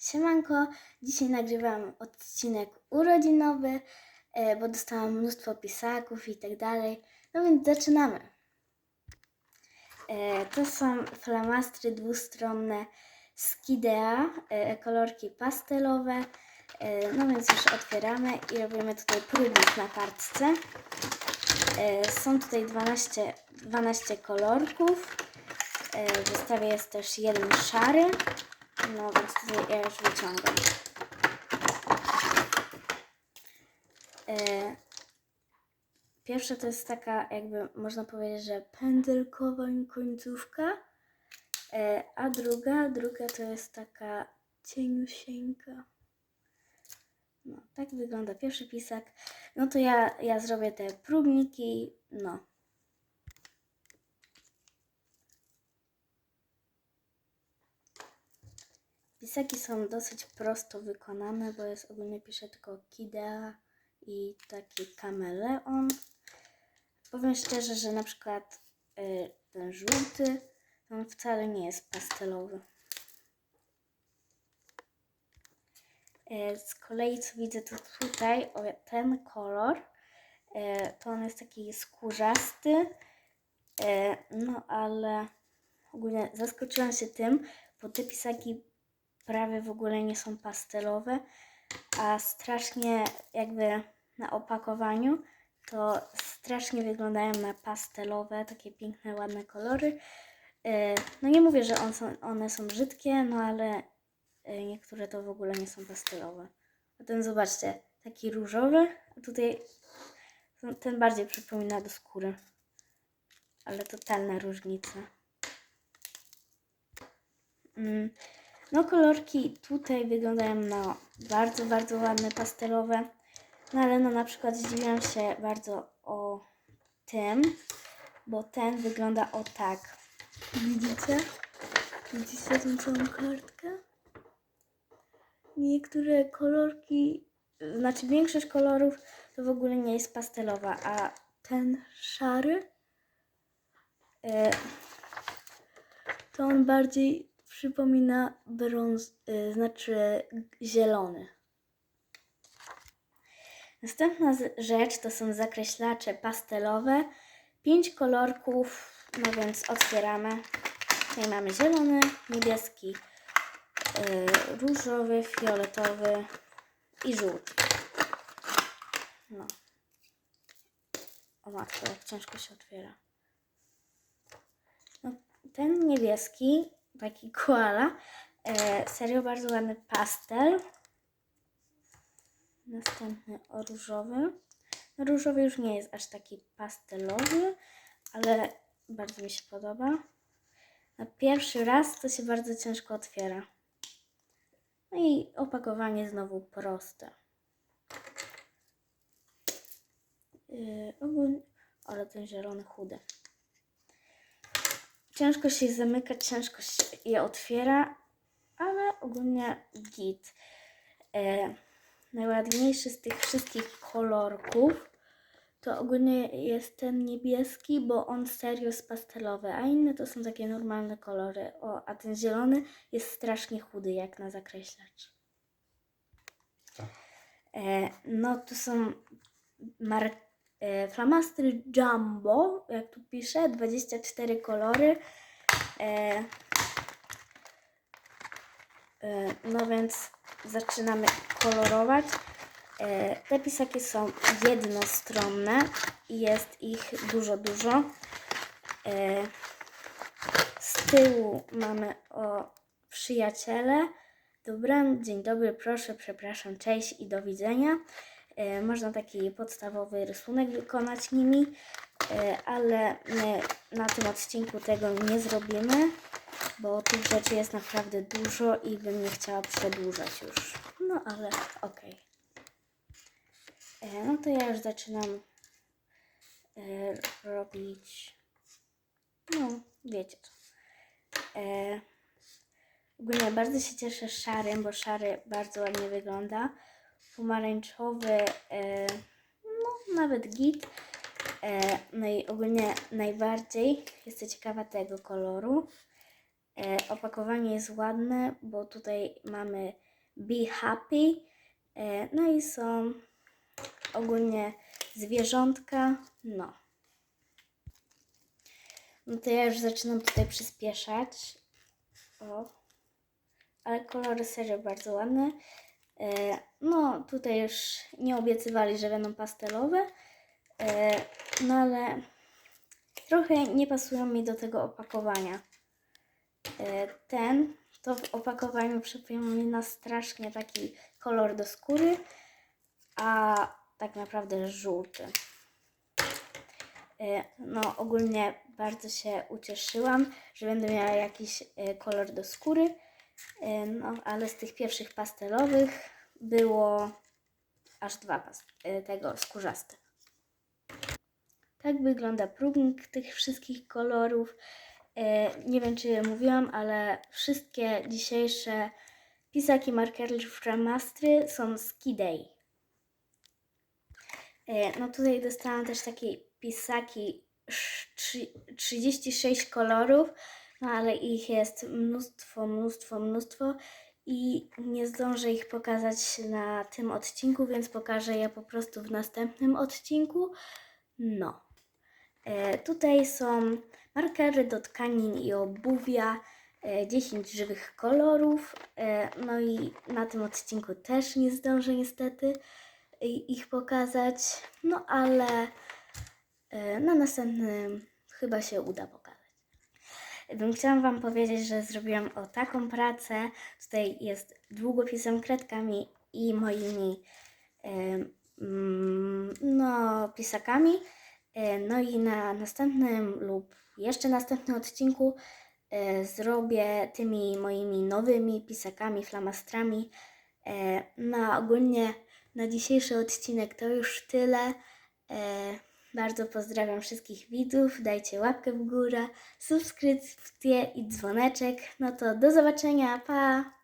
Siemanko, dzisiaj nagrywam odcinek urodzinowy, e, bo dostałam mnóstwo pisaków i tak dalej. No więc zaczynamy. E, To są flamastry dwustronne Skidea, e, kolorki pastelowe. No więc już otwieramy i robimy tutaj próbnik na kartce. Są tutaj 12, 12 kolorków. W zestawie jest też jeden szary. No więc tutaj ja już wyciągam. E, Pierwsza to jest taka, jakby można powiedzieć, że pędzelkowa końcówka, e, a druga, druga to jest taka cieniusieńka. No, tak wygląda pierwszy pisak. No to ja, ja zrobię te próbniki, no. Pisaki są dosyć prosto wykonane, bo jest ogólnie pisze tylko Kidea i taki kameleon. Powiem szczerze, że na przykład y, ten żółty, on wcale nie jest pastelowy. Y, z kolei co widzę to tutaj, o, ten kolor, y, to on jest taki skórzasty, no ale ogólnie zaskoczyłam się tym, bo te pisaki prawie w ogóle nie są pastelowe, a strasznie jakby na opakowaniu to strasznie wyglądają na pastelowe, takie piękne, ładne kolory. E, No nie mówię, że on są, one są brzydkie, no ale e, niektóre to w ogóle nie są pastelowe. A ten zobaczcie, taki różowy, a tutaj ten bardziej przypomina do skóry. Ale totalna różnica. Mm. No kolorki tutaj wyglądają na bardzo, bardzo ładne, pastelowe. No ale no na przykład zdziwiłam się bardzo o tym, bo ten wygląda o tak. Widzicie? Widzicie tą całą kartkę? Niektóre kolorki, znaczy większość kolorów to w ogóle nie jest pastelowa, a ten szary e, to on bardziej przypomina brąz, y, znaczy zielony. Następna rzecz to są zakreślacze pastelowe. Pięć kolorków, no więc otwieramy. Tutaj mamy zielony, niebieski, y, różowy, fioletowy i żółty. No. O matko, ciężko się otwiera. No, ten niebieski, taki koala, e, serio bardzo ładny pastel. Następny różowy. No, różowy już nie jest aż taki pastelowy, ale bardzo mi się podoba. Na pierwszy raz to się bardzo ciężko otwiera. No i opakowanie znowu proste. Yy, ogólnie, ale ten zielony chudy. Ciężko się zamyka, ciężko się je otwiera, ale ogólnie git. E, najładniejszy z tych wszystkich kolorków to ogólnie jest ten niebieski, bo on serio jest pastelowy, a inne to są takie normalne kolory. O, a ten zielony jest strasznie chudy, jak na zakreślacz. E, no, to są mar- e, flamastry Jumbo, jak tu pisze, 24 kolory. E, e, no więc zaczynamy kolorować. E, te pisaki są jednostronne i jest ich dużo, dużo. E, z tyłu mamy o przyjaciele. Dobranoc, dzień dobry, proszę, przepraszam, cześć i do widzenia. E, można taki podstawowy rysunek wykonać nimi, e, ale my na tym odcinku tego nie zrobimy, bo tych rzeczy jest naprawdę dużo i bym nie chciała przedłużać już. No ale okej. E, No to ja już zaczynam e, robić. No, wiecie co. E, ogólnie bardzo się cieszę szarym, bo szary bardzo ładnie wygląda. Pomarańczowy, e, no nawet git. E, no i ogólnie najbardziej jestem ciekawa tego koloru. E, opakowanie jest ładne, bo tutaj mamy Be Happy. No i są ogólnie zwierzątka. No. No to ja już zaczynam tutaj przyspieszać. O. Ale kolory serio bardzo ładne. E, No, tutaj już nie obiecywali, że będą pastelowe. E, No ale trochę nie pasują mi do tego opakowania. E, Ten to w opakowaniu przypomina strasznie taki kolor do skóry, a tak naprawdę żółty. No, ogólnie bardzo się ucieszyłam, że będę miała jakiś kolor do skóry. E, No, ale z tych pierwszych pastelowych było aż dwa e, tego skórzaste. Tak wygląda próbnik tych wszystkich kolorów. E, Nie wiem, czy mówiłam, ale wszystkie dzisiejsze pisaki markery Framastry są z Kidei. No tutaj dostałam też takie pisaki sz- trzy- 36 kolorów, no ale ich jest mnóstwo, mnóstwo, mnóstwo i nie zdążę ich pokazać na tym odcinku, więc pokażę je po prostu w następnym odcinku. No. E, tutaj są markery do tkanin i obuwia, e, 10 żywych kolorów. E, no i na tym odcinku też nie zdążę niestety i- ich pokazać, no ale e, na następnym chyba się uda chciałam Wam powiedzieć, że zrobiłam o taką pracę. Tutaj jest długopisem, kredkami i moimi mm, no, pisakami. E, No i na następnym lub jeszcze następnym odcinku e, zrobię tymi moimi nowymi pisakami, flamastrami. E, No ogólnie na dzisiejszy odcinek to już tyle. Bardzo pozdrawiam wszystkich widzów. Dajcie łapkę w górę, subskrypcję i dzwoneczek. No to do zobaczenia. Pa!